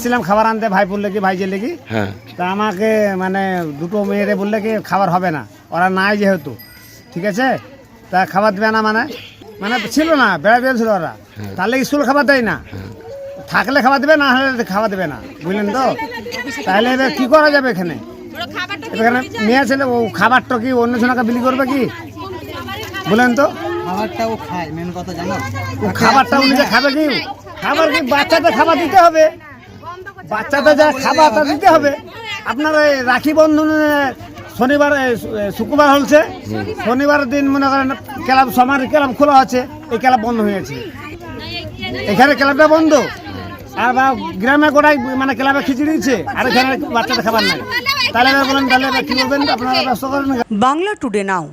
ছিলাম খাবার আনতে ভাই বললে কি ভাইজের লেগে। হ্যাঁ। তা আমাকে মানে দুটো মেয়েরে বললে কি খাবার হবে না? ওরা নাই যেহেতু। ঠিক আছে? তা খাবার দেবে না মানে? মানে ছিল না বেড়া বেড়া ছিল ওরা তাহলে স্কুল খাবার দেয় না। থাকলে খাবার দেবে না হলে খাবার দেবে না। বুঝলেন তো? তাহলে এবার কী করা যাবে এখানে? এখানে মেয়ে ছেলে ও খাবারটা কি অন্য জনকে বিলি করবে কি? বলেন তো? খাবারটা ও খায় মেন কথা জানো? ও খাবারটা উনি যে খাবে কি? খাবার কি বাচ্চাদের খাবার দিতে হবে? বাচ্চাদের যা খাবার তা দিতে হবে। আপনার এই রাখি বন্ধন শনিবার শুক্রবার হলছে। শনিবার দিন মনে করেন ক্লাব সমার, ক্লাব খোলা আছে, এই ক্লাব বন্ধ হয়েছে এখানে ক্লাবটা বন্ধ। আর বা গ্রামে গোটাই মানে ক্লাবে খিচুড়ি দিচ্ছে, আর এখানে বাচ্চাদের খাবার নাই। তাহলে বলেন, তাহলে কি বলবেন? আপনারা ব্যবস্থা করেন বাংলা টুডে নাও।